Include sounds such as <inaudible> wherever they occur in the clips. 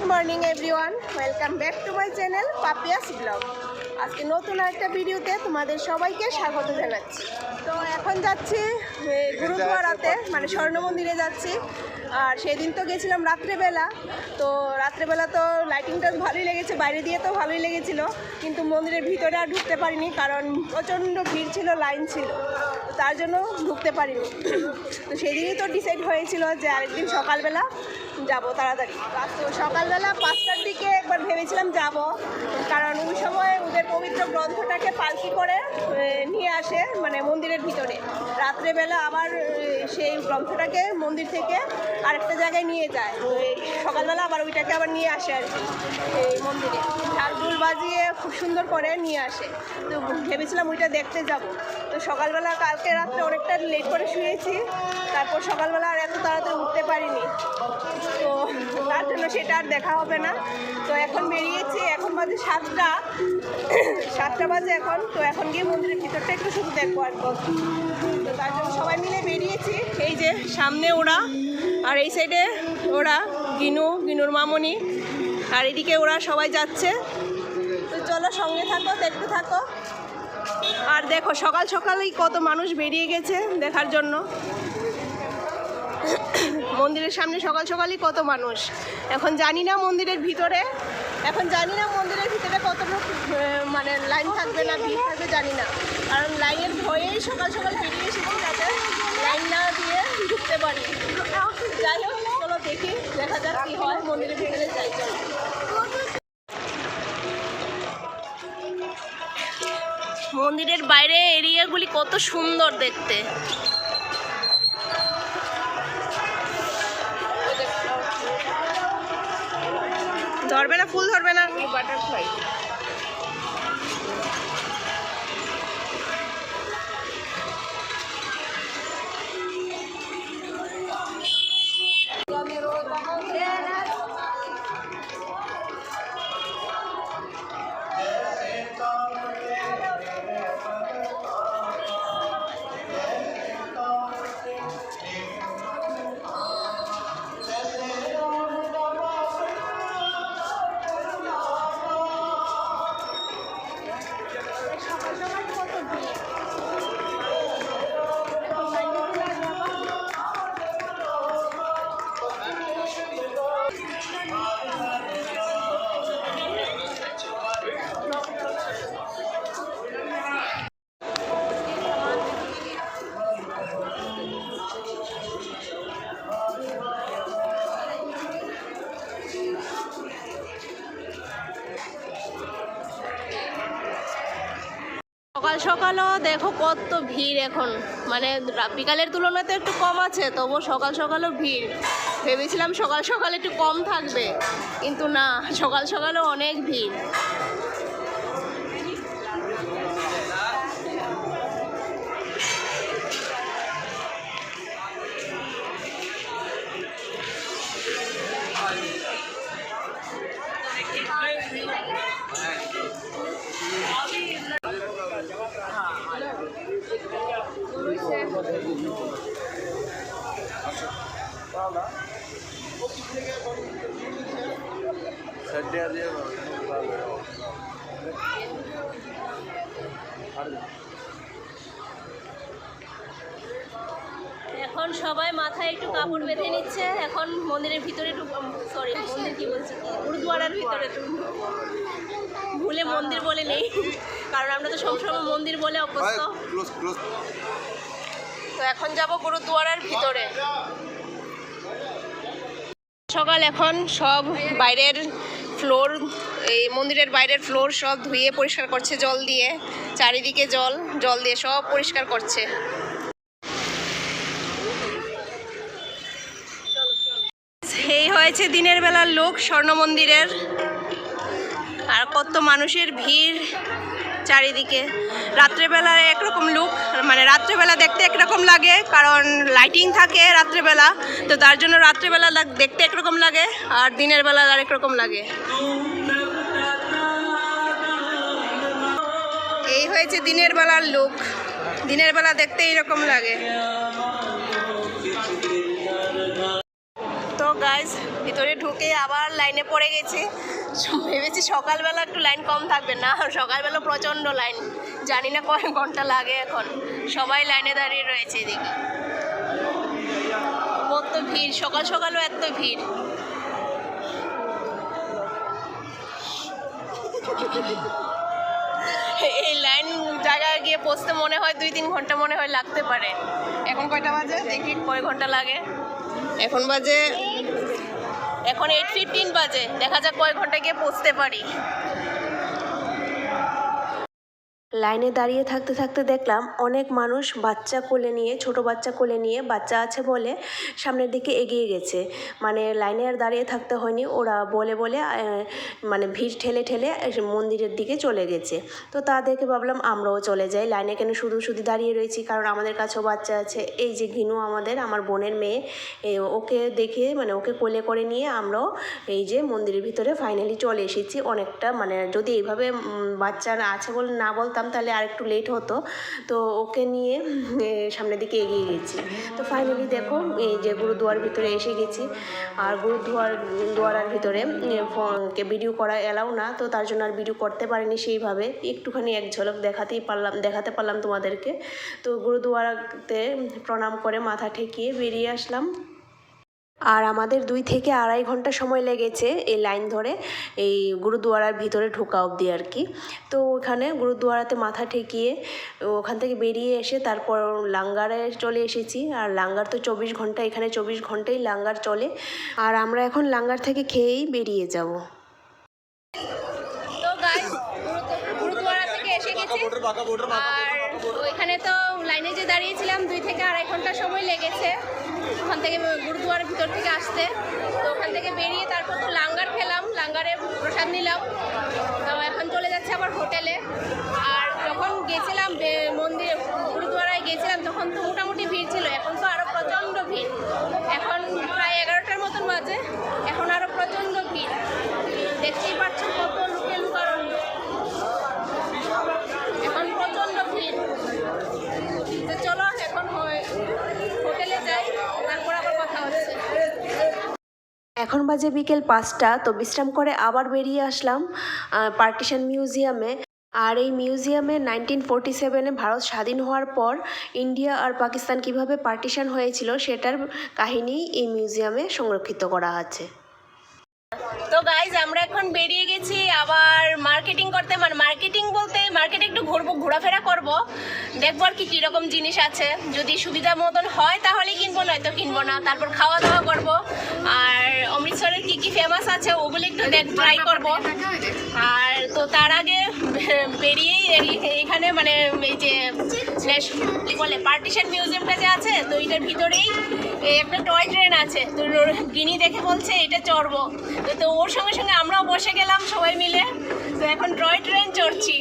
Good morning everyone welcome back to my channel Papia's blog আজকে নতুন একটা ভিডিওতে তোমাদের সবাইকে স্বাগত জানাচ্ছি। তো এখন যাচ্ছি গুরুদুয়ারাতে মানে স্বর্ণ মন্দিরে যাচ্ছি। আর সেদিন তো গেছিলাম রাত্রেবেলা। তো রাত্রেবেলা তো লাইটিংটা ভালোই লেগেছে, বাইরে দিয়ে তো ভালোই লেগেছিল। কিন্তু মন্দিরের ভিতরে আর ঢুকতে পারিনি, কারণ প্রচণ্ড ভিড় ছিল লাইন ছিল। তার জন্য ঢুকতে পারিনি। তো সেদিনই তো ডিসাইড হয়েছিল যে আরেকদিন সকালবেলা যাব তাড়াতাড়ি। তো সকালবেলা পাঁচটার দিকে একবার ভেবেছিলাম যাব, কারণ ওই সময় ওদের পবিত্র গ্রন্থটাকে পালকি করে নিয়ে আসে মানে মন্দিরের ভিতরে। রাত্রেবেলা আবার সেই গ্রন্থটাকে মন্দির থেকে আরেকটা জায়গায় নিয়ে যায়। তো সকালবেলা আবার ওইটাকে আবার নিয়ে আসে আর কি, এই মন্দিরে। ঢাকঢোল বাজিয়ে খুব সুন্দর করে নিয়ে আসে। তো ভেবেছিলাম ওইটা দেখতে যাব। তো সকালবেলা কালকে রাত্রে অনেকটা লেট করে শুয়েছি। তারপর সকালবেলা আর এত তাড়াতাড়ি উঠতে পারিনি। তো তার জন্য সেটা আর দেখা হবে না। তো এখন বেরিয়েছি, এখন বাজে সাতটা। সাতটা বাজে এখন। তো এখন গিয়ে মন্দিরের ভিতরটা একটু শুধু দেখব আর তো তার জন্য সবাই মিলে বেরিয়েছি। এই যে সামনে ওরা, আর এই সাইডে ওরা, গিনু, গিনুর মামনি, আর এদিকে ওরা সবাই যাচ্ছে। তো চলো সঙ্গে থাকো, দেখতে থাকো। আর দেখো, সকাল সকালেই কত মানুষ বেরিয়ে গেছে দেখার জন্য। মন্দিরের সামনে সকাল সকালই কত মানুষ। এখন জানি না মন্দিরের ভিতরে, এখন জানি না মন্দিরের ভিতরে কত মানে লাইন থাকবে না, ভিড় থাকবে, জানি না। কারণ লাইনের ভয়েই সকাল সকাল বেরিয়ে এসেছি যাতে লাইন না দিয়ে ঢুকতে পারি। যাই হোক, চলো দেখি, দেখা যাক কী হয় মন্দিরের ভিতরে যাই চলো। মন্দিরের বাইরে এরিয়াগুলি কত সুন্দর দেখতে। ধরবে না ফুল ধরবে না। বাটারফ্লাই সকালও দেখো কত ভিড় এখন। মানে বিকালের তুলনায় তো একটু কম আছে, তবুও সকাল সকালও ভিড়। ভেবেছিলাম সকাল সকাল একটু কম থাকবে, কিন্তু না, সকাল সকালও অনেক ভিড়। এখন সবাই মাথায় একটু কাপড় বেঁধে নিচ্ছে। এখন মন্দিরের ভিতরে সরি মন্দির কি বলছি? গুরুদুয়ারার ভিতরে। ভুলে মন্দির বলে নেই। কারণ আমরা তো সবসময় মন্দির বলে অভ্যস্ত। তো এখন যাব গুরুদুয়ারার ভিতরে। সকাল এখন সব বাইরের ফ্লোর, এই মন্দিরের বাইরের ফ্লোর সব ধুয়ে পরিষ্কার করছে জল দিয়ে। চারিদিকে জল জল দিয়ে সব পরিষ্কার করছে। এই হয়েছে দিনের বেলার লোক স্বর্ণ মন্দিরের। আর কত মানুষের ভিড় চারিদিকে। রাত্রেবেলা একরকম লুক মানে রাত্রেবেলা দেখতে একরকম লাগে, কারণ লাইটিং থাকে রাত্রেবেলা, তো তার জন্য রাত্রেবেলা দেখতে একরকম লাগে, আর দিনের বেলা আরেক রকম লাগে। এই হয়েছে দিনের বেলার লুক দিনের বেলা দেখতে এইরকম লাগে। ভিতরে ঢুকে আবার লাইনে পড়ে গেছি। ভেবেছি সকালবেলা একটু লাইন কম থাকবে না, সকালবেলা প্রচণ্ড লাইন। জানি না কয় ঘণ্টা লাগে এখন। সবাই লাইনে দাঁড়িয়ে রয়েছে এদিকে। কত ভিড়, সকাল সকালও এত ভিড়। এই লাইন জায়গায় গিয়ে পৌঁছতে মনে হয় দুই তিন ঘণ্টা মনে হয় লাগতে পারে। এখন কয়টা বাজে? দেখি কয় ঘণ্টা লাগে। এখন বাজে এখন এইট ফিফটিন বাজে। দেখা যাক কয় ঘণ্টা গিয়ে পৌঁছতে পারি। লাইনে দাঁড়িয়ে থাকতে থাকতে দেখলাম অনেক মানুষ বাচ্চা কোলে নিয়ে, ছোট বাচ্চা কোলে নিয়ে বাচ্চা আছে বলে সামনের দিকে এগিয়ে গেছে। মানে লাইনে আর দাঁড়িয়ে থাকতে হয়নি, ওরা বলে বলে মানে ভিড় ঠেলে ঠেলে মন্দিরের দিকে চলে গেছে। তো তা দেখে ভাবলাম আমরাও চলে যাই। লাইনে কেন শুধু শুধু দাঁড়িয়ে রয়েছি? কারণ আমাদের কাছেও বাচ্চা আছে। এই যে ঘিনু আমাদের, আমার বোনের মেয়ে ওকে দেখে মানে ওকে কোলে করে নিয়ে আমরাও এই যে মন্দিরের ভিতরে ফাইনালি চলে এসেছি। অনেকটা মানে যদি এইভাবে বাচ্চা আছে বলে না বলতাম তাহলে আর একটু লেট হতো। তো ওকে নিয়ে সামনের দিকে এগিয়ে গেছি। তো ফাইনালি দেখো, এই যে গুরুদুয়ার ভিতরে এসে গেছি। আর গুরুদুয়ার, দুয়ারার ভিতরে ভিডিও করা এলাও না, তো তার জন্য আর ভিডিও করতে পারিনি সেইভাবে। একটুখানি এক ঝলক দেখাতেই পারলাম, দেখাতে পারলাম তোমাদেরকে। তো গুরুদুয়ারাতে প্রণাম করে মাথা ঠেকিয়ে বেরিয়ে আসলাম। আর আমাদের দুই থেকে আড়াই ঘণ্টা সময় লেগেছে এই লাইন ধরে এই গুরুদুয়ারার ভিতরে ঢোকা অবধি আর কি। তো ওখানে গুরুদুয়ারাতে মাথা ঠেকিয়ে ওখান থেকে বেরিয়ে এসে তারপর লাঙ্গারে চলে এসেছি। আর লাঙ্গার তো চব্বিশ ঘণ্টা, এখানে চব্বিশ ঘন্টাই লাঙ্গার চলে। আর আমরা এখন লাঙ্গার থেকে খেয়েই বেরিয়ে যাব। আর ওইখানে তো লাইনে যে দাঁড়িয়েছিলাম, দুই থেকে আড়াই ঘণ্টা সময় লেগেছে। ওখান থেকে গুরুদুয়ারের ভিতর থেকে আসতে। তো ওখান থেকে বেরিয়ে তারপর তো লাঙ্গার খেলাম, লাঙ্গারে প্রসাদ নিলাম। তো এখন চলে যাচ্ছে আবার হোটেলে। আর যখন গেছিলাম মন্দির, গুরুদুয়ারায় গেছিলাম, তখন তো মোটামুটি ভিড় ছিল। এখন তো আরও প্রচণ্ড ভিড়। এখন প্রায় এগারোটার মতন বাজে। এখন আরও প্রচণ্ড ভিড়। দেখতেই পাচ্ছ কত লোকে লুকারণ্য এখন প্রচণ্ড ভিড় তো চলো এখন হয় হোটেলে যাই তারপর আবার কথা হচ্ছে এখন বাজে বিকেল পাঁচটা, তো বিশ্রাম করে আবার বেরিয়ে আসলাম পার্টিশন মিউজিয়ামে। আর এই মিউজিয়ামে নাইনটিন ফোরটি সেভেনে ভারত স্বাধীন হওয়ার পর ইন্ডিয়া আর পাকিস্তান কীভাবে পার্টিশন হয়েছিল, সেটার কাহিনী এই মিউজিয়ামে সংরক্ষিত করা আছে। তো গাইজ আমরা এখন বেরিয়ে গেছি আবার মার্কেটিং করতে। মানে মার্কেটিং বলতে মার্কেটে একটু ঘুরবো, ঘোরাফেরা করব। দেখব আর কি কীরকম জিনিস আছে। যদি সুবিধা মতন হয় তাহলে কিনবো, নয়তো কিনবো না। তারপর খাওয়া দাওয়া করব। আর অমৃতসরের কি কি ফেমাস আছে ওগুলো একটু দেখ ট্রাই করব। আর তো তার আগে বেরিয়েই এইখানে মানে এই যে বলে পার্টিশন মিউজিয়ামটা যে আছে, তো এটার ভিতরেই একটা টয় ট্রেন আছে। তো গিনি দেখে বলছে, এটা চড়বো। তো ওর সঙ্গে সঙ্গে আমরাও বসে গেলাম সবাই মিলে। তো এখন টয় ট্রেন চড়ছি।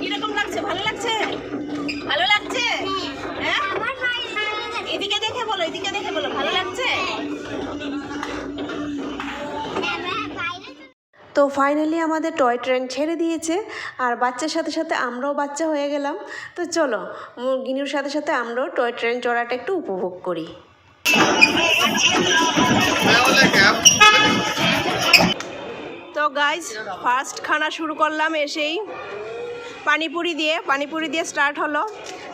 কীরকম লাগছে? ভালো লাগছে? ভালো লাগছে? হ্যাঁ? এদিকে দেখে বলো, এদিকে দেখে বলো, ভালো লাগছে? তো ফাইনালি আমাদের টয় ট্রেন ছেড়ে দিয়েছে, আর বাচ্চার সাথে সাথে আমরাও বাচ্চা হয়ে গেলাম। তো চলো গিনুর সাথে সাথে আমরাও টয় ট্রেন চড়াটা একটু উপভোগ করি। তো গাইজ ফার্স্ট খানা শুরু করলাম এসেই। পানিপুরি দিয়ে পানিপুরি দিয়ে স্টার্ট হলো।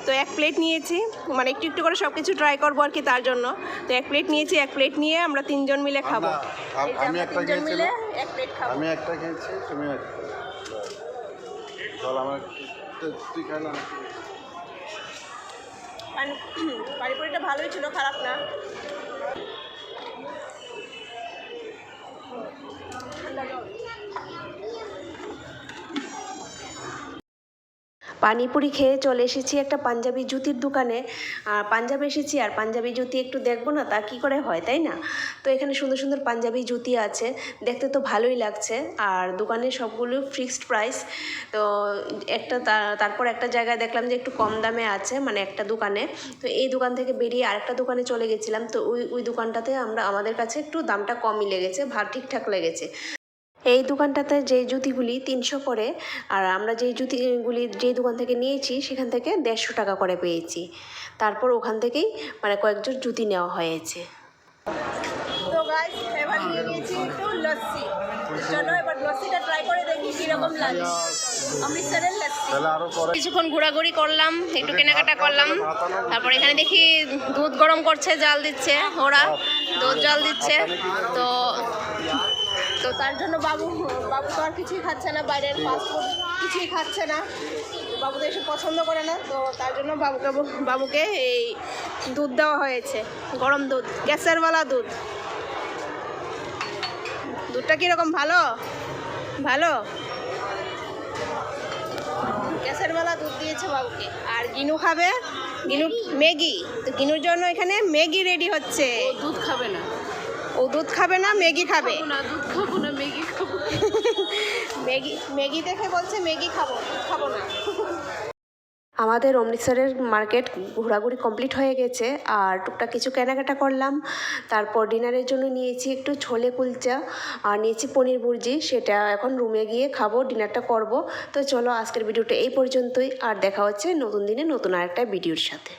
তো এক প্লেট নিয়েছি। মানে একটু একটু করে সব কিছু ট্রাই করব আর কি তার জন্য। তো এক প্লেট নিয়েছি এক প্লেট নিয়ে আমরা তিনজন মিলে খাব। না, আম- এই যে আমি একটা মিলে এক প্লেট খাব। আমি একটা খেয়েছি তুমি একটা চল আমার তো- তুই খাইলাম পানি- পানিপুরিটা ভালোই ছিল খারাপ না। পানিপুরি খেয়ে চলে এসেছি একটা পাঞ্জাবি জুতির দোকানে। আর পাঞ্জাবে এসেছি আর পাঞ্জাবি জুতি একটু দেখব না, তা কী করে হয়, তাই না? তো এখানে সুন্দর সুন্দর পাঞ্জাবি জুতি আছে, দেখতে তো ভালোই লাগছে। আর দোকানে সবগুলো ফিক্সড প্রাইস তো একটা তারপর একটা জায়গায় দেখলাম যে একটু কম দামে আছে মানে একটা দোকানে। তো এই দোকান থেকে বেরিয়ে আরেকটা দোকানে চলে গেছিলাম। তো ওই ওই দোকানটাতে আমরা, আমাদের কাছে একটু দামটা কমই লেগেছে, ভা, ঠিকঠাক লেগেছে। এই দোকানটাতে যে জুতিগুলি তিনশো করে আর আমরা যেই জুতিগুলি যেই দোকান থেকে নিয়েছি সেখান থেকে দেড়শো টাকা করে পেয়েছি। তারপর ওখান থেকেই মানে কয়েকজন জুতি নেওয়া হয়েছে। তো গাইস এবার নিয়ে নিয়েছি একটু লস্যি। চলো এবার লস্যিটা ট্রাই করে দেখি কীরকম লাগে। অমৃতসরের লস্যি। তাহলে আরও পরে। কিছুক্ষণ ঘোরাঘুরি করলাম একটু কেনাকাটা করলাম। তারপর এখানে দেখি দুধ গরম করছে জাল দিচ্ছে ওরা। দুধ জল দিচ্ছে। তো তো তার জন্য বাবু বাবু তো আর কিছুই খাচ্ছে না, বাইরের ফাস্টফুড কিছুই খাচ্ছে না। বাবু তো এসব পছন্দ করে না, তো তার জন্য বাবুকে বাবুকে এই দুধ দেওয়া হয়েছে, গরম দুধ, গ্যাসেরওয়ালা দুধ। দুধটা কীরকম, ভালো? ভালো? গ্যাসের বেলা দুধ দিয়েছে বাবুকে। আর গিনু খাবে? গিনু, ম্যাগি। তো গিনুর জন্য এখানে ম্যাগি রেডি হচ্ছে। দুধ খাবে না। ও দুধ খাবে না ম্যাগি খাবে? না দুধ খাব না ম্যাগি খাব <laughs> ম্যাগি ম্যাগি দেখে বলছে ম্যাগি খাব দুধ খাব না। <laughs> আমাদের অমৃতসরের মার্কেট ঘোরাঘুরি কমপ্লিট হয়ে গেছে আর টুকটাক কিছু কেনাকাটা করলাম। তারপর ডিনারের জন্য নিয়েছি একটু ছোলে কুলচা আর নিয়েছি পনির ভুর্জি সেটা এখন রুমে গিয়ে খাব ডিনারটা করব। তো চলো আজকের ভিডিওটা এই পর্যন্তই আর দেখা হচ্ছে নতুন দিনে নতুন আরেকটা ভিডিওর সাথে।